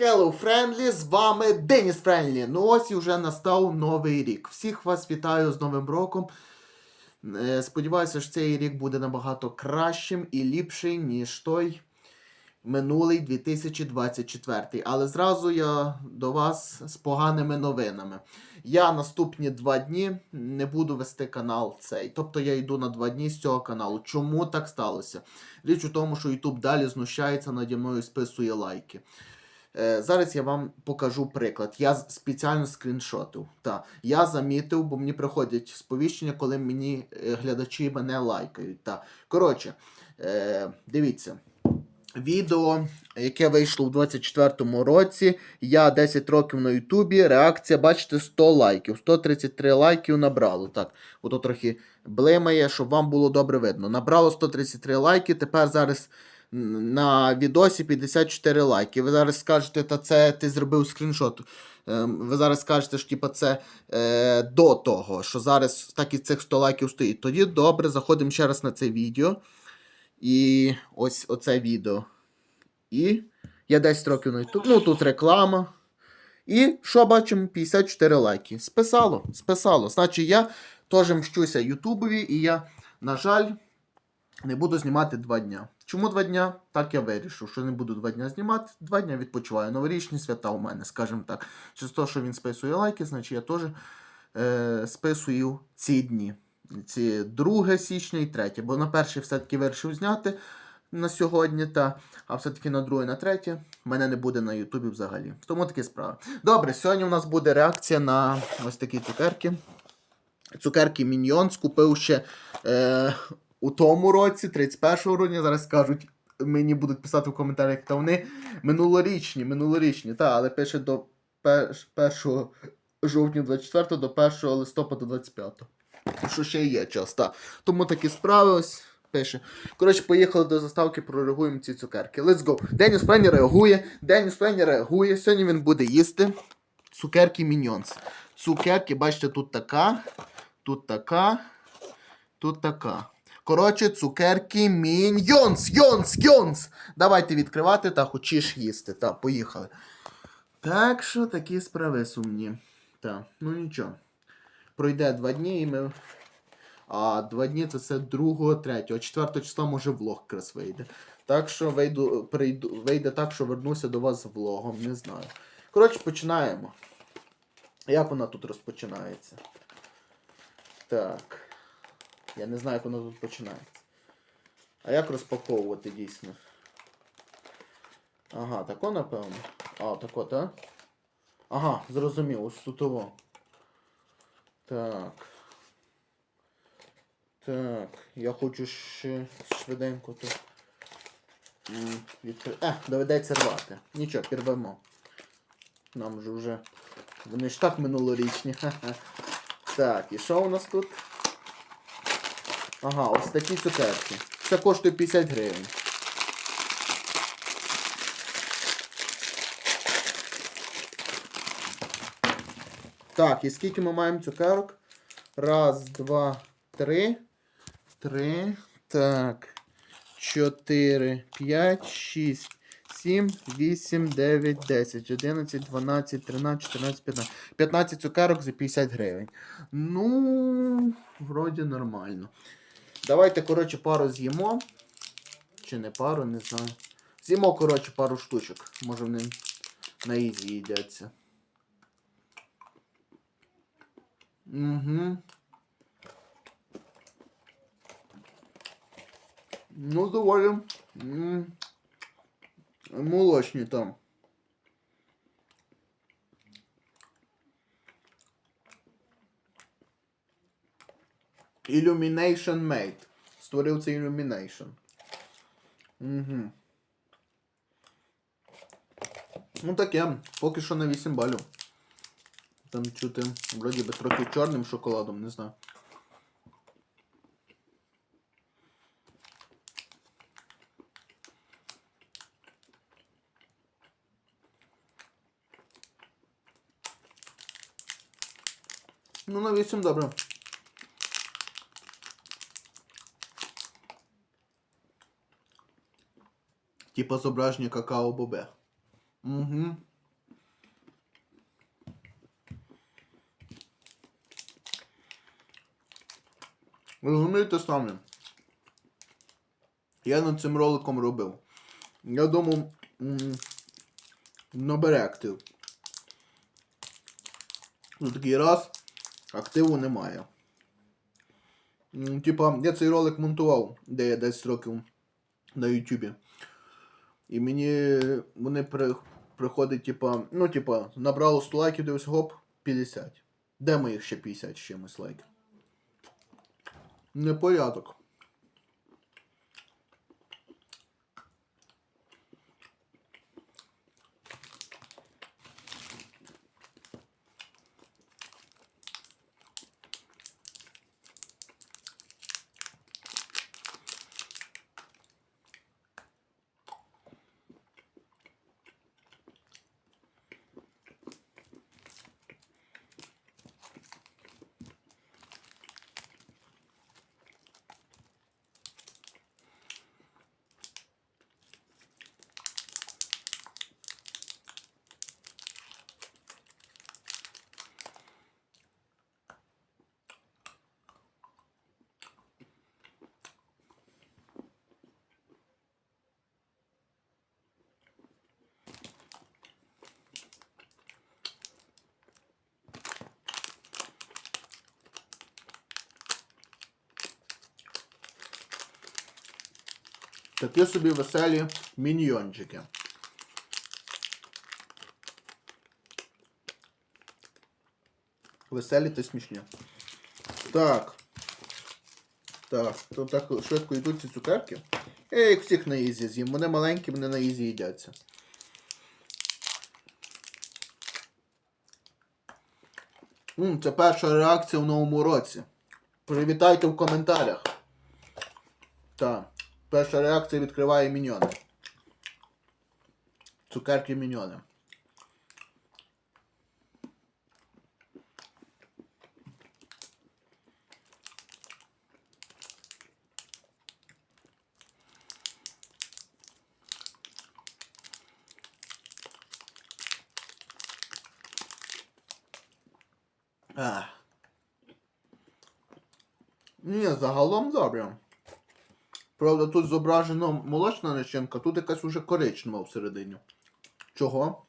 Hello, Friendly, з вами Деніс Френлі. Ну ось і вже настав новий рік. Всіх вас вітаю з Новим роком. Е, Сподіваюся, що цей рік буде набагато кращим і ліпший, ніж той минулий 2024. Але зразу я до вас з поганими новинами. Я наступні два дні не буду вести канал цей. Тобто я йду на два дні з цього каналу. Чому так сталося? Річ у тому, що YouTube далі знущається наді мною, списує лайки. Е, Зараз я вам покажу приклад. Я спеціально скріншотив. Та, я замітив, бо мені приходять сповіщення, коли мені е, глядачі мене лайкають. Та. Коротше, е, дивіться. Відео, яке вийшло в 24-му році. Я 10 років на Ютубі. Реакція, бачите, 100 лайків. 133 лайків набрало. Так, ото трохи блимає, щоб вам було добре видно. Набрало 133 лайки. Тепер зараз на відосі 54 лайки. Ви зараз скажете, та це ти зробив скріншот. Ем, Ви зараз скажете, що типа, це е, до того, що зараз так і цих 100 лайків стоїть. Тоді добре, заходимо ще раз на це відео. І ось оце відео. І я 10 років на YouTube. Ну тут реклама. І що бачимо? 54 лайки. Списало, списало. Значить, я теж мщуся Ютубові, і я, на жаль, не буду знімати два дня. Чому два дня? Так я вирішив, що не буду два дня знімати. Два дня відпочиваю. Новорічні свята у мене, скажімо так. Через те, що він списує лайки, значить я теж е, списую ці дні. Ці 2 січня і 3. Бо на перший все-таки вирішив зняти на сьогодні, та, а все-таки на друге, на третє мене не буде на Ютубі взагалі. Тому такі справи. Добре, сьогодні у нас буде реакція на ось такі цукерки. Цукерки Міньйон купив ще е, у тому році, 31 грудня. Зараз скажуть, мені будуть писати в коментарях, та вони минулорічні, минулорічні, та, але пише до 1 жовтня 24 до 1 листопада 25. Що ще є час, та. Тому такі справи пише. Коротше, поїхали до заставки, прореагуємо ці цукерки. Let's go. Деніс Пенні реагує. Деніс Пенні реагує. Сьогодні він буде їсти цукерки Міньйонс. Цукерки, бачите, тут така, тут така, тут така. Коротше, цукерки Міньйонс. Йонс, йонс. Давайте відкривати та хочеш їсти. Та, поїхали. Так що такі справи сумні. Та, ну нічого. Пройде два дні і ми. А два дні це все 2, 3, 4 числа може влог якраз вийде. Так що вийду, прийду, вийде так, що вернуся до вас з влогом, не знаю. Коротше, починаємо. Як вона тут розпочинається? Так. Я не знаю, як вона тут починається. А як розпаковувати дійсно? Ага, тако, напевно. А, тако, так? Ага, зрозумів, ось тут того. Так. Так, я хочу ще швиденько тут. м, Відкри... Е, доведеться рвати. Нічого, підрвемо. Нам же вже. Вони ж так минулорічні. Так, і що у нас тут? Ага, ось такі цукерки. Це коштує 50 гривень. Так, і скільки ми маємо цукерок? Раз, два, три. Три. Так. Чотири, п'ять, шість, сім, вісім, дев'ять, десять, одинадцять, дванадцять, тринадцять, чотирнадцять, п'ятнадцять. 15 цукерок за 50 гривень. Ну, вроді нормально. Давайте, коротше, пару з'їмо. Чи не пару, не знаю. З'їмо, коротше, пару штучок. Може вони на ізі їдяться. Угу. Ну, доволі. м, Молочні там. Illumination Mate. Створив це Illumination. Угу. Ну таке, поки що на 8 балів. Там чути, вроді би трохи чорним шоколадом, не знаю. Ну, на 8 добре. Типа зображення какао бобе. Угу. Розумієте самі? Я над цим роликом робив. Я думав, набере актив. Ну такий раз, активу немає. Типа, я цей ролик монтував, де я 10 років на Ютубі. І мені вони при, приходять, типа, ну, типа, набрало 100 лайків, дивись, гоп, 50. Де моїх ще 50 з чимось лайків? Непорядок. Такі собі веселі міньйончики. Веселі та смішні. Так. Так, то так швидко йдуть ці цукерки. Я їх всіх на ізі з'їм. Вони маленькі, вони на ізі їдяться. М, це перша реакція в новому році. Привітайте в коментарях. Так. Перша реакція відкриває міньйони. Цукерки міньйони. Ні, загалом добре. Правда, тут зображено молочна начинка, тут якась уже коричнева всередині. Чого?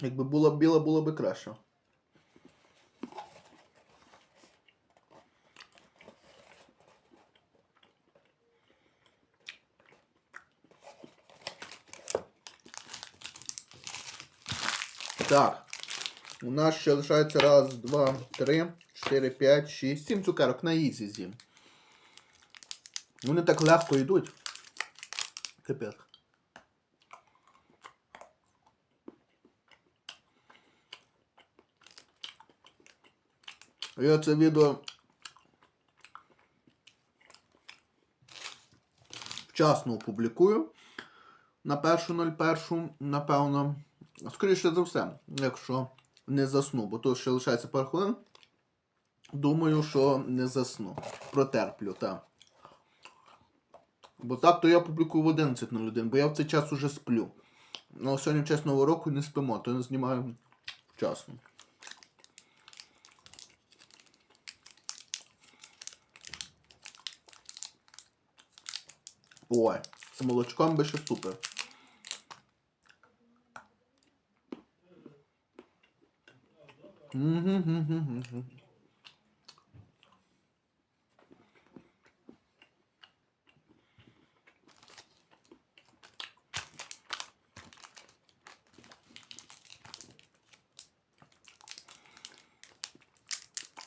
Якби була біла, було би краще. Так. У нас ще лишається раз, два, три, чотири, п'ять, шість, сім цукерок на ізі з'їм. Вони так легко йдуть. Капець. Я це відео вчасно опублікую. На першу 01, напевно. Скоріше за все, якщо не засну, бо тут ще лишається пару хвилин. Думаю, що не засну. Протерплю, так. Бо так то я публікую в 11.01, бо я в цей час уже сплю. Ну, сьогодні в честь нового року не спимо, то не знімаю вчасно. Ой, з молочком би ще супер. Мгм-гм-гм-гм.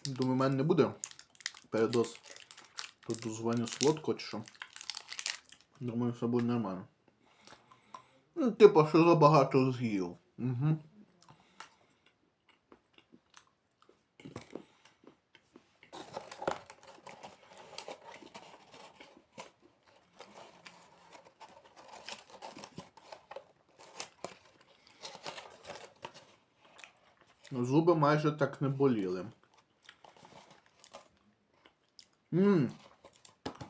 Думаю, в мене не буде передоз. Тут дозвоню солодко чи що. Думаю, все буде нормально. Ну, типа, що забагато з'їв. Угу. Зуби майже так не боліли. Ммм.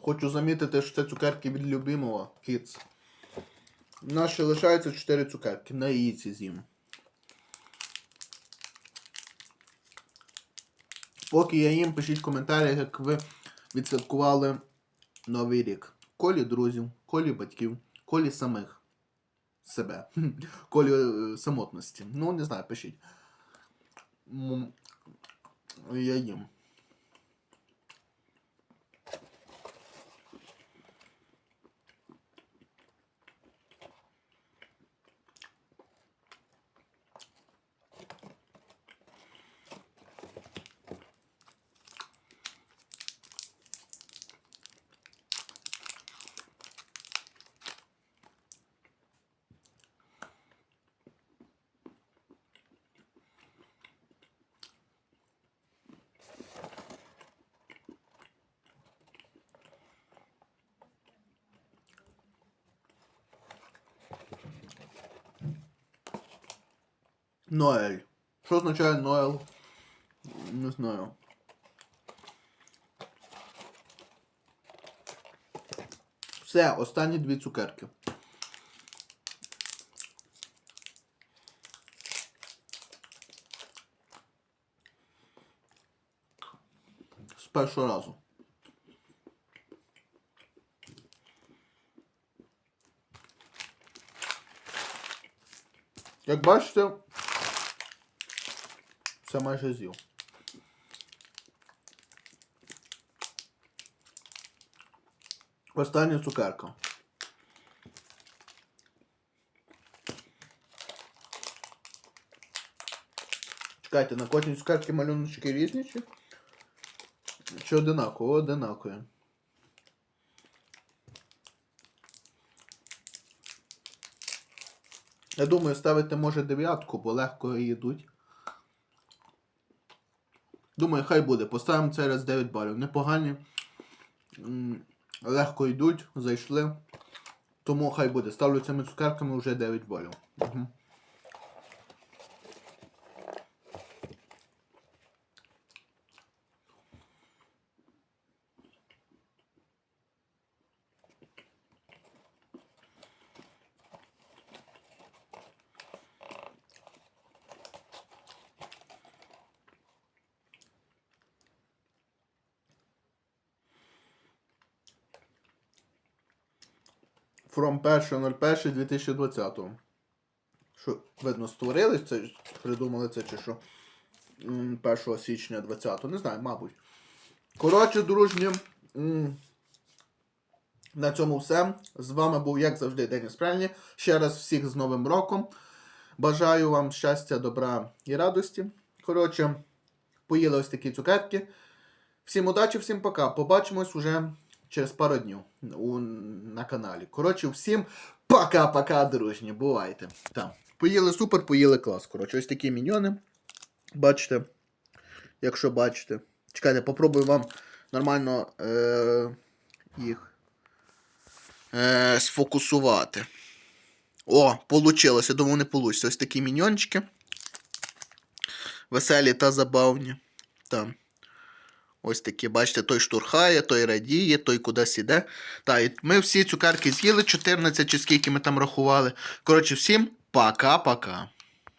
Хочу замітити, що це цукерки від любимого Kids. У нас ще лишається 4 цукерки. На яйці з'їм. Поки я їм, пишіть в коментарях, як ви відсвяткували Новий рік. Колі друзів, колі батьків, колі самих себе. Колі е, самотності. Ну, не знаю, пишіть. Я їм. Ноель. Що означає Ноел? Не знаю. Все, останні дві цукерки. З першого разу. Як бачите, все майже з'їв. Остання цукерка. Чекайте, на кожній цукерці малюночки різні чи? Чи одинаково? Одинакові. Я думаю, ставити може дев'ятку, бо легко йдуть. Думаю, хай буде. Поставимо цей раз 9 балів. Непогані. Легко йдуть, зайшли. Тому хай буде. Ставлю цими цукерками вже 9 балів. Угу. From 1.01.2020. Що, видно, створили це, придумали це чи що? 1 січня 20 Не знаю, мабуть. Коротше, дружні. На цьому все. З вами був, як завжди, Деніс Прельні. Ще раз всіх з Новим роком. Бажаю вам щастя, добра і радості. Коротше, поїли ось такі цукерки. Всім удачі, всім пока. Побачимось уже через пару днів у, на каналі. Коротше, всім пока-пока, дружні. Бувайте. Так. Поїли супер, поїли клас. Коротше, ось такі міньйони. Бачите. Якщо бачите. Чекайте, попробую вам нормально е- їх е- сфокусувати. О, получилося. Думав, не вийде. Ось такі міньйончики. Веселі та забавні. Там. Ось такі, бачите, той штурхає, той радіє, той кудись іде. Та, і ми всі цукерки з'їли, 14 чи скільки ми там рахували. Коротше, всім пока-пока.